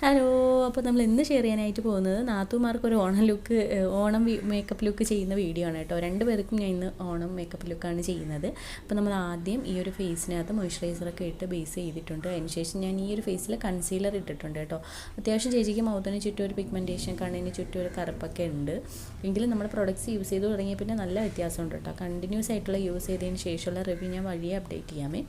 Hello അപ്പോൾ നമ്മൾ ഇന്ന് ഷെയർ ചെയ്യാനായിട്ട് പോകുന്നത് നാത്തുമാർക്ക് ഒരു Onam look Onam makeup look ചെയ്യുന്ന വീഡിയോ ആണ് കേട്ടോ. രണ്ട് പേർക്കും ഞാൻ ഇന്ന് ഓണം മേക്കപ്പ് ലുക്കാണ് ചെയ്യുന്നത്. അപ്പോൾ നമ്മൾ ആദ്യം ഈ ഒരു ഫേസിനകത്ത് മോയ്സ്ചറൈസറൊക്കെ ഇട്ട് ബേസ് ചെയ്തിട്ടുണ്ട്. അതിനുശേഷം ഞാൻ ഈ ഒരു ഫേസിൽ കൺസീലർ ഇട്ടിട്ടുണ്ട് കേട്ടോ. അത്യാവശ്യം ചേച്ചിക്ക് മൗത്തിന് ചുറ്റും ഒരു പിഗ്മെന്റേഷൻ കണ്ണിന് ചുറ്റും ഒരു കറുപ്പൊക്കെ ഉണ്ട്. എങ്കിലും നമ്മൾ പ്രൊഡക്ട്സ് യൂസ് ചെയ്ത് തുടങ്ങിയ പിന്നെ നല്ല വ്യത്യാസമുണ്ട് കേട്ടോ. കണ്ടിന്യൂസ് ആയിട്ടുള്ള യൂസ് ചെയ്തതിന് ശേഷമുള്ള റിവ്യൂ ഞാൻ വഴിയെ അപ്ഡേറ്റ് ചെയ്യാമേ.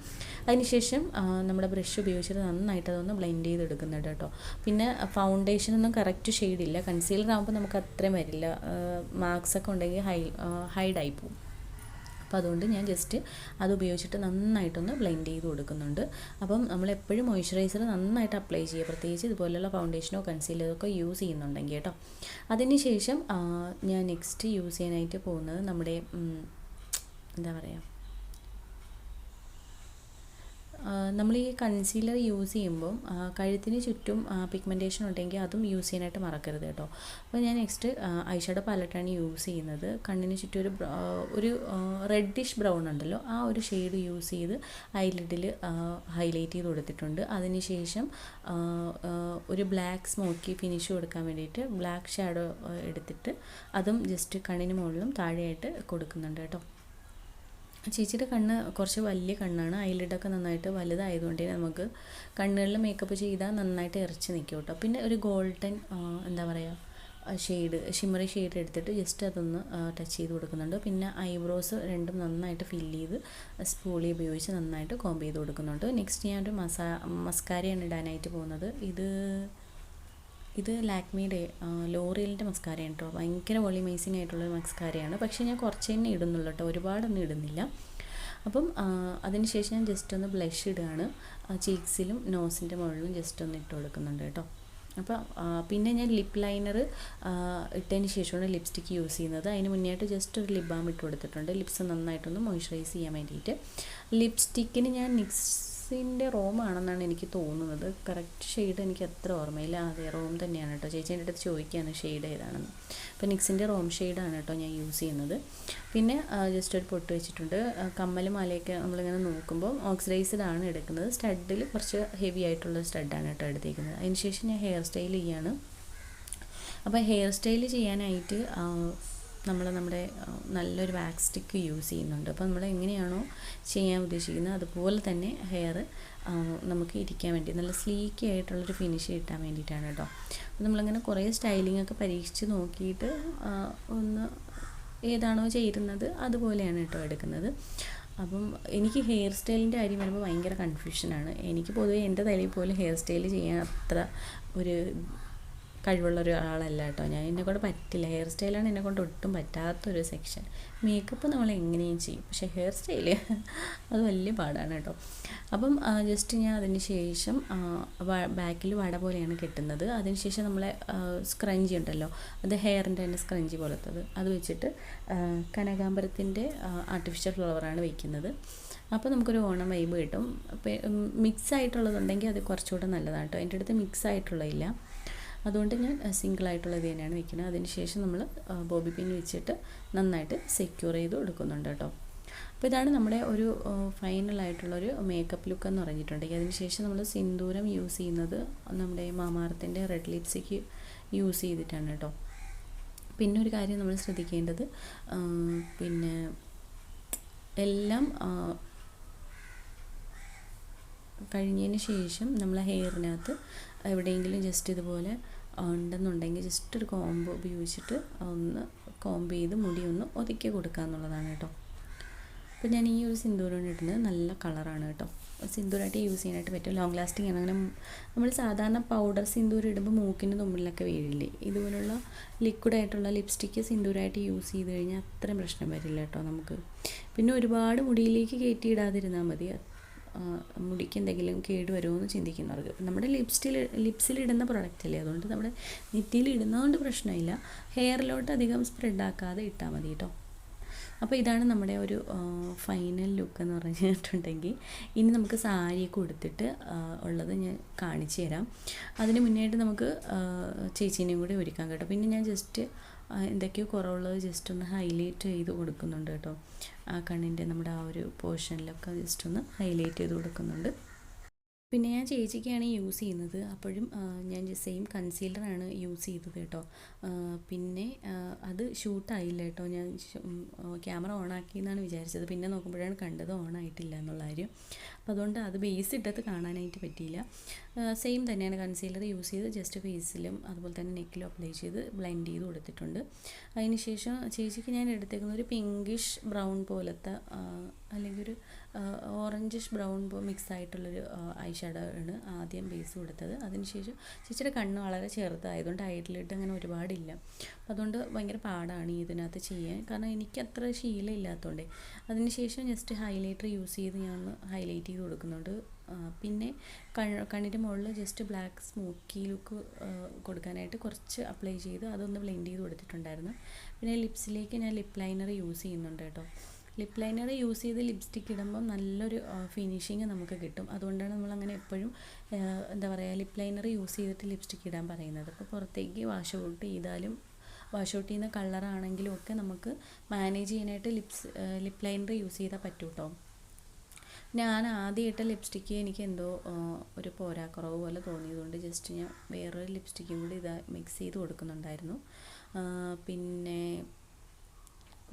അതിനുശേഷം നമ്മുടെ ബ്രഷ് ഉപയോഗിച്ചിട്ട് നന്നായിട്ട് അതൊന്ന് ബ്ലെൻഡ് ചെയ്തെടുക്കുന്നുണ്ട് കേട്ടോ. പിന്നെ ഫൗണ്ടേഷനൊന്നും കറക്റ്റ് ഷെയ്ഡില്ല കൺസീലർ ആകുമ്പോൾ നമുക്ക് അത്രയും വരില്ല. മാർക്സ് ഒക്കെ ഉണ്ടെങ്കിൽ ഹൈ ഹൈഡായി പോകും. അപ്പോൾ അതുകൊണ്ട് ഞാൻ ജസ്റ്റ് അത് ഉപയോഗിച്ചിട്ട് നന്നായിട്ടൊന്ന് ബ്ലെൻഡ് ചെയ്ത് കൊടുക്കുന്നുണ്ട്. അപ്പം നമ്മൾ എപ്പോഴും മോയ്സ്ചറൈസർ നന്നായിട്ട് അപ്ലൈ ചെയ്യുക. പ്രത്യേകിച്ച് ഇതുപോലെയുള്ള ഫൗണ്ടേഷനോ കൺസീലറോ ഒക്കെ യൂസ് ചെയ്യുന്നുണ്ടെങ്കിൽ കേട്ടോ. അതിന് ശേഷം ഞാൻ നെക്സ്റ്റ് യൂസ് ചെയ്യാനായിട്ട് പോകുന്നത് നമ്മുടെ എന്താ പറയുക നമ്മൾ ഈ കൺസീലർ യൂസ് ചെയ്യുമ്പം കഴുത്തിന് ചുറ്റും പിഗ്മെന്റേഷൻ ഉണ്ടെങ്കിൽ അതും യൂസ് ചെയ്യാനായിട്ട് മറക്കരുത് കേട്ടോ. അപ്പോൾ ഞാൻ നെക്സ്റ്റ് ഐഷാഡോ പാലറ്റാണ് യൂസ് ചെയ്യുന്നത്. കണ്ണിന് ചുറ്റും ഒരു ഒരു റെഡിഷ് ബ്രൗൺ ഉണ്ടല്ലോ ആ ഒരു ഷെയ്ഡ് യൂസ് ചെയ്ത് ഐലിഡിൽ ഹൈലൈറ്റ് ചെയ്ത് കൊടുത്തിട്ടുണ്ട്. അതിനുശേഷം ഒരു ബ്ലാക്ക് സ്മോക്കി ഫിനിഷ് കൊടുക്കാൻ വേണ്ടിയിട്ട് ബ്ലാക്ക് ഷാഡോ എടുത്തിട്ട് അതും ജസ്റ്റ് കണ്ണിന് മുകളിലും താഴെയായിട്ട് കൊടുക്കുന്നുണ്ട് കേട്ടോ. ചേച്ചിയുടെ കണ്ണ് കുറച്ച് വലിയ കണ്ണാണ്. ഐലിഡൊക്കെ നന്നായിട്ട് വലുതായതുകൊണ്ട് തന്നെ നമുക്ക് കണ്ണുകളിൽ മേക്കപ്പ് ചെയ്താൽ നന്നായിട്ട് ഇറച്ചി നിൽക്കും കേട്ടോ പിന്നെ ഒരു ഗോൾഡൻ എന്താ പറയുക ഷെയ്ഡ് ഷിമറി ഷെയ്ഡ് എടുത്തിട്ട് ജസ്റ്റ് അതൊന്ന് ടച്ച് ചെയ്ത് കൊടുക്കുന്നുണ്ട്. പിന്നെ ഐബ്രോസ് രണ്ടും നന്നായിട്ട് ഫില്ല് ചെയ്ത് സ്പൂളി ഉപയോഗിച്ച് നന്നായിട്ട് കോമ്പ് ചെയ്ത് കൊടുക്കുന്നുണ്ട്. നെക്സ്റ്റ് ഞാനൊരു മസാ മസ്കാരയാണ് ഇടാനായിട്ട് പോകുന്നത്. ഇത് ഇത് ലാക്മിയുടെ ലോറിയലിന്റെ മസ്കാരയാണ് കേട്ടോ ഭയങ്കര വോളിമൈസിങ് ആയിട്ടുള്ള മസ്കാരയാണ് പക്ഷേ ഞാൻ കുറച്ച് തന്നെ ഇടുന്നുള്ളൂ കേട്ടോ ഒരുപാടൊന്നും ഇടുന്നില്ല. അപ്പം അതിനുശേഷം ഞാൻ ജസ്റ്റ് ഒന്ന് ബ്ലഷ് ഇടുകയാണ്. ചീക്സിലും നോസിന്റെ മുകളിലും ജസ്റ്റ് ഒന്ന് ഇട്ട് കൊടുക്കുന്നുണ്ട് കേട്ടോ അപ്പോൾ പിന്നെ ഞാൻ ലിപ് ലൈനർ ഇട്ടതിന് ശേഷമാണ് ലിപ്സ്റ്റിക്ക് യൂസ് ചെയ്യുന്നത്. അതിന് മുന്നേ ആയിട്ട് ജസ്റ്റ് ഒരു ലിപ് ബാം ഇട്ട് കൊടുത്തിട്ടുണ്ട്. ലിപ്സ് നന്നായിട്ടൊന്ന് മോയ്സ്ചറൈസ് ചെയ്യാൻ വേണ്ടിയിട്ട്. ലിപ്സ്റ്റിക്കിന് ഞാൻ നിക്സ് നിക്സിന്റെ റോമാണെന്നാണ് എനിക്ക് തോന്നുന്നത്. കറക്റ്റ് ഷെയ്ഡ് എനിക്ക് അത്ര ഓർമ്മയില്ല. അതെ റോം തന്നെയാണ് കേട്ടോ. ചേച്ചീന്റെ അടുത്ത് ചോദിക്കുകയാണ് ഷെയ്ഡ് ഏതാണെന്ന്. അപ്പോൾ നിക്സിന്റെ റോം ഷെയ്ഡാണ് കേട്ടോ ഞാൻ യൂസ് ചെയ്യുന്നത്. പിന്നെ ജസ്റ്റ് ഒരു പൊട്ട് വെച്ചിട്ടുണ്ട്. കമ്മൽ മാലയൊക്കെ നമ്മളിങ്ങനെ നോക്കുമ്പോൾ ഓക്സിഡൈസ്ഡ് ആണ് എടുക്കുന്നത്. സ്റ്റഡിൽ കുറച്ച് ഹെവി ആയിട്ടുള്ള സ്റ്റഡാണ് കേട്ടോ എടുത്തേക്കുന്നത്. അതിനുശേഷം ഞാൻ ഹെയർ സ്റ്റൈൽ ചെയ്യാണ്. അപ്പോൾ ഹെയർ സ്റ്റൈൽ ചെയ്യാനായിട്ട് നമ്മൾ നമ്മുടെ നല്ലൊരു വാക്സ് സ്റ്റിക്ക് യൂസ് ചെയ്യുന്നുണ്ട്. അപ്പോൾ നമ്മൾ എങ്ങനെയാണോ ചെയ്യാൻ ഉദ്ദേശിക്കുന്നത് അതുപോലെ തന്നെ ഹെയർ നമുക്ക് ഇരിക്കാൻ വേണ്ടി നല്ല സ്ലീക്കി ആയിട്ടുള്ളൊരു ഫിനിഷ് കിട്ടാൻ വേണ്ടിയിട്ടാണ് കേട്ടോ. അപ്പോൾ നമ്മളിങ്ങനെ കുറേ സ്റ്റൈലിംഗ് ഒക്കെ പരീക്ഷിച്ച് നോക്കിയിട്ട് ഒന്ന് ഏതാണോ ചേരുന്നത് അതുപോലെയാണ് കേട്ടോ എടുക്കുന്നത്. അപ്പം എനിക്ക് ഹെയർ സ്റ്റൈലിന്റെ കാര്യം വരുമ്പോൾ ഭയങ്കര കൺഫ്യൂഷനാണ് എനിക്ക് പൊതുവേ എന്റെ തലയിൽ പോലും ഹെയർ സ്റ്റൈൽ ചെയ്യാൻ അത്ര ഒരു കഴിവുള്ള ഒരാളല്ല കേട്ടോ. ഞാൻ എന്നെ കൊണ്ട് പറ്റില്ല. ഹെയർ സ്റ്റൈലാണ് എന്നെ കൊണ്ട് ഒട്ടും പറ്റാത്തൊരു സെക്ഷൻ മേക്കപ്പ് നമ്മൾ എങ്ങനെയും ചെയ്യും. പക്ഷേ ഹെയർ സ്റ്റൈൽ അത് വലിയ പാടാണ് കേട്ടോ. അപ്പം ജസ്റ്റ് ഞാൻ അതിന് ശേഷം ബാക്കിൽ വട പോലെയാണ് കെട്ടുന്നത്. അതിന് ശേഷം നമ്മളെ സ്ക്രഞ്ചി ഉണ്ടല്ലോ. അത് ഹെയറിന്റെ തന്നെ സ്ക്രഞ്ചി പോലത്തത്. അത് വെച്ചിട്ട് കനകാമ്പരത്തിന്റെ ആർട്ടിഫിഷ്യൽ ഫ്ലവറാണ് വയ്ക്കുന്നത് അപ്പോൾ നമുക്കൊരു ഓണം വൈബ് കിട്ടും. മിക്സ് ആയിട്ടുള്ളതുണ്ടെങ്കിൽ അത് കുറച്ചുകൂടെ നല്ലതാണ് കേട്ടോ. എന്റെ അടുത്ത് മിക്സ് ആയിട്ടുള്ളതില്ല. അതുകൊണ്ട് ഞാൻ സിംഗിളായിട്ടുള്ളത് തന്നെയാണ് വെക്കുന്നത്. അതിനുശേഷം നമ്മൾ ബോബി പിൻ വെച്ചിട്ട് നന്നായിട്ട് സെക്യൂർ ചെയ്ത് കൊടുക്കുന്നുണ്ട് കേട്ടോ. അപ്പോൾ ഇതാണ് നമ്മുടെ ഒരു ഫൈനലായിട്ടുള്ളൊരു മേക്കപ്പ് ലുക്ക് എന്ന് പറഞ്ഞിട്ടുണ്ടെങ്കിൽ അതിനുശേഷം നമ്മൾ സിന്ദൂരം യൂസ് ചെയ്യുന്നത് നമ്മുടെ മാമാർത്തിന്റെ റെഡ് ലിപ്സ്റ്റിക്ക് യൂസ് ചെയ്തിട്ടാണ് കേട്ടോ. പിന്നെ ഒരു കാര്യം നമ്മൾ ശ്രദ്ധിക്കേണ്ടത് പിന്നെ എല്ലാം കഴിഞ്ഞതിന് ശേഷം നമ്മൾ ഹെയറിനകത്ത് എവിടെയെങ്കിലും ജസ്റ്റ് ഇതുപോലെ ഉണ്ടെന്നുണ്ടെങ്കിൽ ജസ്റ്റ് ഒരു കോമ്പ് ഉപയോഗിച്ചിട്ട് ഒന്ന് കോമ്പ് ചെയ്ത് മുടി ഒന്ന് ഒതുക്കി കൊടുക്കുക എന്നുള്ളതാണ് കേട്ടോ. അപ്പോൾ ഞാൻ ഈ ഒരു സിന്ദൂരം ഇടുന്നത് നല്ല കളറാണ് കേട്ടോ. സിന്ദൂരായിട്ട് യൂസ് ചെയ്യാനായിട്ട് പറ്റും. ലോങ് ലാസ്റ്റിംഗ് ആണ്. അങ്ങനെ നമ്മൾ സാധാരണ പൗഡർ സിന്ദൂരം ഇടുമ്പോൾ മൂക്കിന്റെ തുമ്പിലൊക്കെ വീഴില്ലേ? ഇതുപോലുള്ള ലിക്വിഡായിട്ടുള്ള ലിപ്സ്റ്റിക്ക് സിന്ദൂരായിട്ട് യൂസ് ചെയ്ത് കഴിഞ്ഞാൽ അത്രയും പ്രശ്നം വരില്ല കേട്ടോ നമുക്ക്. പിന്നെ ഒരുപാട് മുടിയിലേക്ക് കയറ്റി ഇടാതിരുന്നാൽ മതി. മുടിക്ക് എന്തെങ്കിലും കേട് വരുമോ എന്ന് ചിന്തിക്കുന്നവർക്ക് നമ്മുടെ ലിപ്സ്റ്റിൽ ലിപ്സിലിടുന്ന പ്രൊഡക്റ്റ് അല്ലേ? അതുകൊണ്ട് നമ്മുടെ നെറ്റിയിൽ ഇടുന്നതുകൊണ്ട് പ്രശ്നമില്ല. ഹെയറിലോട്ട് അധികം സ്പ്രെഡ് ആക്കാതെ ഇട്ടാൽ മതി കേട്ടോ അപ്പോൾ ഇതാണ് നമ്മുടെ ഒരു ഫൈനൽ ലുക്ക് എന്ന് പറഞ്ഞിട്ടുണ്ടെങ്കിൽ ഇനി നമുക്ക് സാരിയൊക്കെ ഉടുത്തിട്ട് ഉള്ളത് ഞാൻ കാണിച്ചു തരാം. അതിന് മുന്നേയായിട്ട് നമുക്ക് ചേച്ചീനെയും കൂടി ഒരുക്കാൻ കേട്ടോ. പിന്നെ ഞാൻ ജസ്റ്റ് എന്തൊക്കെയോ കുറവുള്ളത് ജസ്റ്റ് ഒന്ന് ഹൈലൈറ്റ് ചെയ്ത് കൊടുക്കുന്നുണ്ട് കേട്ടോ. ആ കണ്ണിന്റെ നമ്മുടെ ആ ഒരു പോർഷനിലൊക്കെ ജസ്റ്റ് ഒന്ന് ഹൈലൈറ്റ് ചെയ്ത് കൊടുക്കുന്നുണ്ട്. പിന്നെ ഞാൻ ചേച്ചിക്കാണ് യൂസ് ചെയ്യുന്നത്. അപ്പോഴും ഞാൻ സെയിം കൺസീലറാണ് യൂസ് ചെയ്തത് കേട്ടോ. പിന്നെ അത് ഷൂട്ടായില്ല കേട്ടോ. ഞാൻ ക്യാമറ ഓൺ ആക്കി എന്നാണ് വിചാരിച്ചത്. പിന്നെ നോക്കുമ്പോഴാണ് കണ്ടത് ഓൺ ആയിട്ടില്ല എന്നുള്ള കാര്യം. അപ്പോൾ അതുകൊണ്ട് അത് ബേസ് ഇട്ടത് കാണാനായിട്ട് പറ്റിയില്ല. സെയിം തന്നെയാണ് കൺസീലർ യൂസ് ചെയ്ത് ജസ്റ്റ് ഫേസിലും അതുപോലെ തന്നെ നെക്കിലും അപ്ലൈ ചെയ്ത് ബ്ലെൻഡ് ചെയ്ത് കൊടുത്തിട്ടുണ്ട്. അതിനുശേഷം ചേച്ചിക്ക് ഞാൻ എടുത്തേക്കുന്ന ഒരു പിങ്കിഷ് ബ്രൗൺ പോലത്തെ അല്ലെങ്കിൽ ഒരു ഓറഞ്ചിഷ് ബ്രൗൺ പോ മിക്സ് ആയിട്ടുള്ളൊരു ഐ ഷാഡോ ആണ് ആദ്യം ബേസ് കൊടുത്തത്. അതിനുശേഷം ചേച്ചിയുടെ കണ്ണ് വളരെ ചെറുതായതുകൊണ്ട് ഐഡിലിട്ട് അങ്ങനെ ഒരുപാടില്ല. അപ്പം അതുകൊണ്ട് ഭയങ്കര പാടാണ് ഇതിനകത്ത് ചെയ്യാൻ. കാരണം എനിക്ക് അത്ര ശീലം ഇല്ലാത്തതുകൊണ്ട് അതിനുശേഷം ജസ്റ്റ് ഹൈലൈറ്റർ യൂസ് ചെയ്ത് ഞാൻ ഹൈലൈറ്റ് ചെയ്ത് കൊടുക്കുന്നുണ്ട്. പിന്നെ കണ്ണിന്റെ മുകളിൽ ജസ്റ്റ് ബ്ലാക്ക് സ്മോക്കി ലുക്ക് കൊടുക്കാനായിട്ട് കുറച്ച് അപ്ലൈ ചെയ്ത് അതൊന്ന് ബ്ലെൻഡ് ചെയ്ത് കൊടുത്തിട്ടുണ്ടായിരുന്നു. പിന്നെ ലിപ്സിലേക്ക് ഞാൻ ലിപ്പ് ലൈനർ യൂസ് ചെയ്യുന്നുണ്ട് കേട്ടോ. ലിപ്പ് ലൈനർ യൂസ് ചെയ്ത് ലിപ്സ്റ്റിക്ക് ഇടുമ്പോൾ നല്ലൊരു ഫിനിഷിങ് നമുക്ക് കിട്ടും. അതുകൊണ്ടാണ് നമ്മൾ അങ്ങനെ എപ്പോഴും എന്താ പറയുക ലിപ്പ് ലൈനർ യൂസ് ചെയ്തിട്ട് ലിപ്സ്റ്റിക്ക് ഇടാൻ പറയുന്നത്. അപ്പോൾ പുറത്തേക്ക് വാഷ് ഔട്ട് ചെയ്താലും വാഷ് ഔട്ട് ചെയ്യുന്ന കളറാണെങ്കിലും ഒക്കെ നമുക്ക് മാനേജ് ചെയ്യാനായിട്ട് ലിപ്സ് ലിപ്പ് ലൈനർ യൂസ് ചെയ്താൽ പറ്റൂട്ടോ. ഞാൻ ആദ്യമായിട്ട് ലിപ്സ്റ്റിക്ക് എനിക്ക് എന്തോ ഒരു പോരാക്കുറവ് പോലെ തോന്നിയതുകൊണ്ട് ജസ്റ്റ് ഞാൻ വേറൊരു ലിപ്സ്റ്റിക്കും കൂടി ഇതാ മിക്സ് ചെയ്ത് കൊടുക്കുന്നുണ്ടായിരുന്നു. പിന്നെ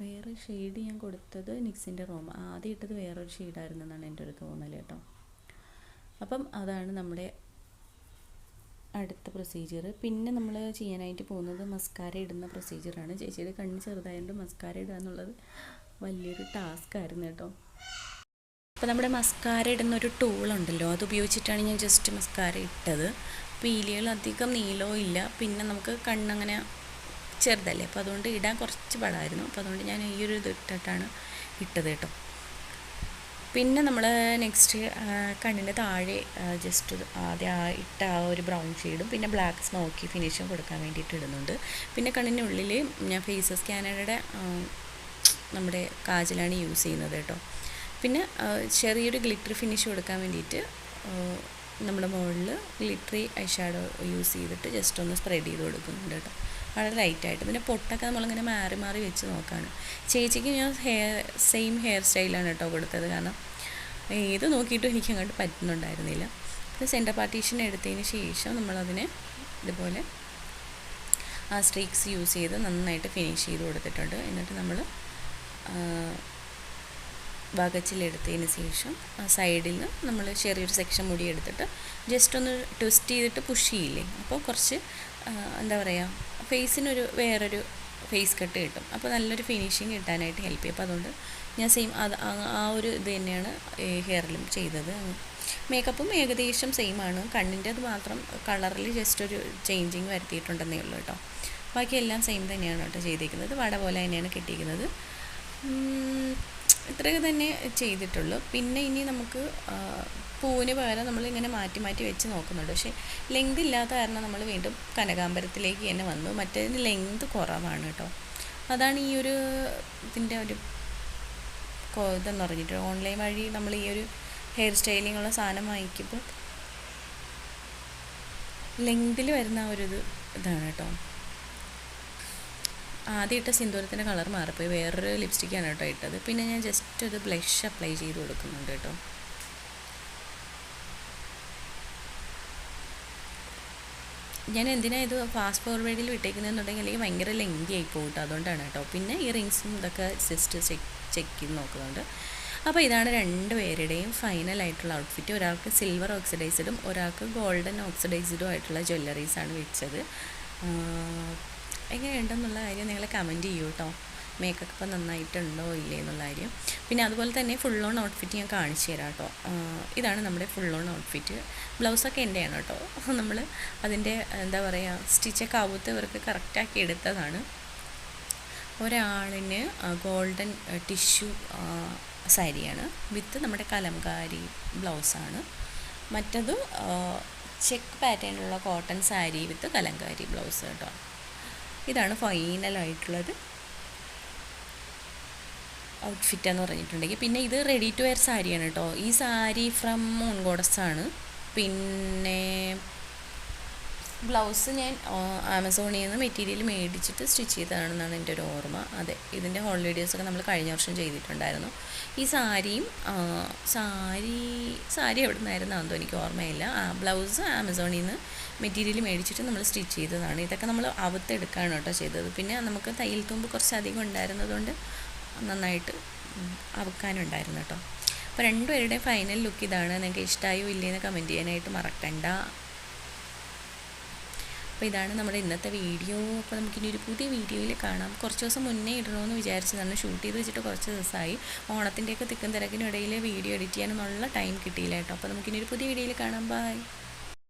വേറെ ഷെയ്ഡ് ഞാൻ കൊടുത്തത് നിക്സിന്റെ റോം ആദ്യം ഇട്ടത് വേറൊരു ഷെയ്ഡായിരുന്നു എന്നാണ് എന്റെ ഒരു തോന്നൽ കേട്ടോ. അപ്പം അതാണ് നമ്മുടെ അടുത്ത പ്രൊസീജിയർ പിന്നെ നമ്മൾ ചെയ്യാനായിട്ട് പോകുന്നത് മസ്കാര ഇടുന്ന പ്രൊസീജിയറാണ് ചേച്ചിയുടെ കണ്ണ് ചെറുതായതുകൊണ്ട് മസ്കാര ഇടുക എന്നുള്ളത് വലിയൊരു ടാസ്ക് ആയിരുന്നു കേട്ടോ. അപ്പോൾ നമ്മുടെ മസ്കാര ഇടുന്ന ഒരു ടൂളുണ്ടല്ലോ അത് ഉപയോഗിച്ചിട്ടാണ് ഞാൻ ജസ്റ്റ് മസ്കാര ഇട്ടത്. പീലികൾ അധികം നീളവും ഇല്ല പിന്നെ നമുക്ക് കണ്ണങ്ങനെ ചെറുതല്ലേ അപ്പോൾ അതുകൊണ്ട് ഇടാൻ കുറച്ച് പാടായിരുന്നു. അപ്പോൾ അതുകൊണ്ട് ഞാൻ ഈ ഒരു ഇത് ഇട്ടിട്ടാണ് ഇട്ടത് കേട്ടോ. പിന്നെ നമ്മൾ നെക്സ്റ്റ് കണ്ണിന്റെ താഴെ ജസ്റ്റ് ആദ്യം ആ ഇട്ട ആ ഒരു ബ്രൗൺ ഷെയ്ഡും പിന്നെ ബ്ലാക്ക് സ്മോക്കി ഫിനിഷും കൊടുക്കാൻ വേണ്ടിയിട്ട് ഇടുന്നുണ്ട്. പിന്നെ കണ്ണിന്റെ ഉള്ളിൽ ഞാൻ ഫേസ് സ്കാനറുടെ നമ്മുടെ കാജലാണ് യൂസ് ചെയ്യുന്നത് കേട്ടോ. പിന്നെ ചെറിയൊരു ഗ്ലിറ്റർ ഫിനിഷ് കൊടുക്കാൻ വേണ്ടിയിട്ട് നമ്മുടെ മുകളിൽ ഗ്ലിറ്ററി ഐ ഷാഡോ യൂസ് ചെയ്തിട്ട് ജസ്റ്റ് ഒന്ന് സ്പ്രെഡ് ചെയ്ത് കൊടുക്കുന്നുണ്ട് കേട്ടോ. വളരെ ലൈറ്റായിട്ട് പിന്നെ പൊട്ടൊക്കെ നമ്മളിങ്ങനെ മാറി മാറി വെച്ച് നോക്കാണ്. ചേച്ചിക്ക് ഞാൻ ഹെയർ സെയിം ഹെയർ സ്റ്റൈലാണ് കേട്ടോ കൊടുത്തത്. കാരണം ഏത് നോക്കിയിട്ടും എനിക്ക് അങ്ങോട്ട് പറ്റുന്നുണ്ടായിരുന്നില്ല. പിന്നെ സെന്റർ പാർട്ടീഷൻ എടുത്തതിന് ശേഷം നമ്മളതിനെ ഇതുപോലെ ആ സ്ട്രീക്സ് യൂസ് ചെയ്ത് നന്നായിട്ട് ഫിനിഷ് ചെയ്ത് കൊടുത്തിട്ടുണ്ട്. എന്നിട്ട് നമ്മൾ വകച്ചിലെടുത്തതിന് ശേഷം ആ സൈഡിൽ നിന്ന് നമ്മൾ ചെറിയൊരു സെക്ഷൻ മുടി എടുത്തിട്ട് ജസ്റ്റ് ഒന്ന് ട്വിസ്റ്റ് ചെയ്തിട്ട് പുഷ് ചെയ്യില്ലേ? അപ്പോൾ കുറച്ച് എന്താ പറയുക ഫേസിനൊരു വേറൊരു ഫേസ് കട്ട് കിട്ടും. അപ്പോൾ നല്ലൊരു ഫിനിഷിങ് കിട്ടാനായിട്ട് ഹെൽപ്പ് ചെയ്യും. അപ്പോൾ അതുകൊണ്ട് ഞാൻ സെയിം അത് ആ ഒരു ഇത് തന്നെയാണ് ഹെയറിലും ചെയ്തത്. മേക്കപ്പും ഏകദേശം സെയിം ആണ്. കണ്ണിന്റെ അത് മാത്രം കളറിൽ ജസ്റ്റ് ഒരു ചേഞ്ചിങ് വരുത്തിയിട്ടുണ്ടെന്നേ ഉള്ളൂ കേട്ടോ. ബാക്കിയെല്ലാം സെയിം തന്നെയാണ് കേട്ടോ ചെയ്തിരിക്കുന്നത് വട പോലെ തന്നെയാണ് കിട്ടിയിരിക്കുന്നത്. ഇത്രയൊക്കെ തന്നെ ചെയ്തിട്ടുള്ളൂ. പിന്നെ ഇനി നമുക്ക് പൂവിന് പകരം നമ്മൾ ഇങ്ങനെ മാറ്റി മാറ്റി വെച്ച് നോക്കുന്നുണ്ട്. പക്ഷേ ലെങ്ത് ഇല്ലാത്ത കാരണം നമ്മൾ വീണ്ടും കനകാമ്പരത്തിലേക്ക് തന്നെ വന്നു. മറ്റേതിന് ലെങ്ത് കുറവാണ് കേട്ടോ. അതാണ് ഈ ഒരു ഇതിന്റെ ഒരു ഇതെന്ന് പറഞ്ഞിട്ട് ഓൺലൈൻ വഴി നമ്മൾ ഈ ഒരു ഹെയർ സ്റ്റൈലിംഗ് ഉള്ള സാധനം വാങ്ങിക്കുമ്പോൾ ലെങ്തിൽ വരുന്ന ഒരു ഇത് ഇതാണ് കേട്ടോ. ആദ്യം ഇട്ട സിന്ദൂരത്തിന്റെ കളർ മാറിപ്പോയി. വേറൊരു ലിപ്സ്റ്റിക്കാണ് കേട്ടോ ഇട്ടത്. പിന്നെ ഞാൻ ജസ്റ്റ് ഒരു ബ്ലഷ് അപ്ലൈ ചെയ്ത് കൊടുക്കുന്നുണ്ട് കേട്ടോ. ഞാൻ എന്തിനാ ഇത് ഫാസ്റ്റ് ഫോർവേഡിൽ വിട്ടേക്കുന്നതെന്നുണ്ടെങ്കിൽ അല്ലെങ്കിൽ ഭയങ്കര ലെങ്തി ആയി പോകട്ടെ അതുകൊണ്ടാണ് കേട്ടോ. പിന്നെ ഈ റിങ്സും ഇതൊക്കെ ജസ്റ്റ് ചെക്ക് ചെക്ക് ചെയ്ത് നോക്കുന്നുണ്ട്. അപ്പോൾ ഇതാണ് രണ്ട് പേരുടെയും ഫൈനൽ ആയിട്ടുള്ള ഔട്ട്ഫിറ്റ് ഒരാൾക്ക് സിൽവർ ഓക്സിഡൈസ്ഡും ഒരാൾക്ക് ഗോൾഡൻ ഓക്സിഡൈസ്ഡും ആയിട്ടുള്ള ജ്വല്ലറീസാണ് വെച്ചത്. എങ്ങനെയുണ്ടെന്നുള്ള കാര്യം നിങ്ങൾ കമന്റ് ചെയ്യൂ കേട്ടോ മേക്കപ്പ് ഇപ്പം നന്നായിട്ടുണ്ടോ ഇല്ലേ എന്നുള്ള കാര്യം. പിന്നെ അതുപോലെ തന്നെ ഫുൾ ഓൺ ഔട്ട്ഫിറ്റ് ഞാൻ കാണിച്ചു തരാം കേട്ടോ ഇതാണ് നമ്മുടെ ഫുൾ ഓൺ ഔട്ട്ഫിറ്റ് ബ്ലൗസൊക്കെ എന്റെയാണ് കേട്ടോ നമ്മൾ അതിന്റെ എന്താ പറയുക സ്റ്റിച്ചൊക്കെ ആവത്ത് ഇവർക്ക് കറക്റ്റാക്കി എടുത്തതാണ്. ഒരാളിന് ഗോൾഡൻ ടിഷ്യൂ സാരിയാണ്. വിത്ത് നമ്മുടെ കലംകാരി ബ്ലൗസാണ് മറ്റത് check പാറ്റേണിലുള്ള cotton sari with Kalamkari blouse കേട്ടോ ഇതാണ് ഫൈനലായിട്ടുള്ളത് ഔട്ട്ഫിറ്റ് എന്ന് പറഞ്ഞിട്ടുണ്ടെങ്കിൽ പിന്നെ ഇത് റെഡി ടു വെയർ സാരിയാണ് കേട്ടോ. ഈ സാരി ഫ്രം മൂൺ ഗോഡസ് ആണ്. പിന്നെ ബ്ലൗസ് ഞാൻ ആമസോണിൽ നിന്ന് മെറ്റീരിയൽ മേടിച്ചിട്ട് സ്റ്റിച്ച് ചെയ്തതാണെന്നാണ് എന്റെ ഒരു ഓർമ്മ. അതെ ഇതിന്റെ ഹോൾ വീഡിയോസൊക്കെ നമ്മൾ കഴിഞ്ഞ വർഷം ചെയ്തിട്ടുണ്ടായിരുന്നു. ഈ സാരിയും സാരി സാരി എവിടെ നിന്നായിരുന്നു എന്തോ എനിക്ക് ഓർമ്മയില്ല. ആ ബ്ലൗസ് ആമസോണിൽ നിന്ന് മെറ്റീരിയൽ മേടിച്ചിട്ട് നമ്മൾ സ്റ്റിച്ച് ചെയ്തതാണ്. ഇതൊക്കെ നമ്മൾ അവത്തെടുക്കാണ് കേട്ടോ ചെയ്തത്. പിന്നെ നമുക്ക് തയ്യൽ തുമ്പ് കുറച്ചധികം ഉണ്ടായിരുന്നതുകൊണ്ട് നന്നായിട്ട് അവക്കാനുണ്ടായിരുന്നു കേട്ടോ. അപ്പോൾ രണ്ടുപേരുടെയും ഫൈനൽ ലുക്ക് ഇതാണ്. നിങ്ങൾക്ക് ഇഷ്ടമായോ ഇല്ലേന്ന് കമന്റ് ചെയ്യാനായിട്ട് മറക്കണ്ട. അപ്പോൾ ഇതാണ് നമ്മുടെ ഇന്നത്തെ വീഡിയോ. അപ്പോൾ നമുക്കിനി ഒരു പുതിയ വീഡിയോയിൽ കാണാം. കുറച്ച് ദിവസം മുന്നേ ഇടണമെന്ന് വിചാരിച്ചതാണ് ഷൂട്ട് ചെയ്ത് വെച്ചിട്ട് കുറച്ച് ദിവസമായി. ഓണത്തിന്റെയൊക്കെ തിക്കും തിരക്കിനിടയിൽ വീഡിയോ എഡിറ്റ് ചെയ്യാനൊന്നുള്ള ടൈം കിട്ടിയില്ല കേട്ടോ. അപ്പോൾ നമുക്കിനി ഒരു പുതിയ വീഡിയോയിൽ കാണാം. ബൈ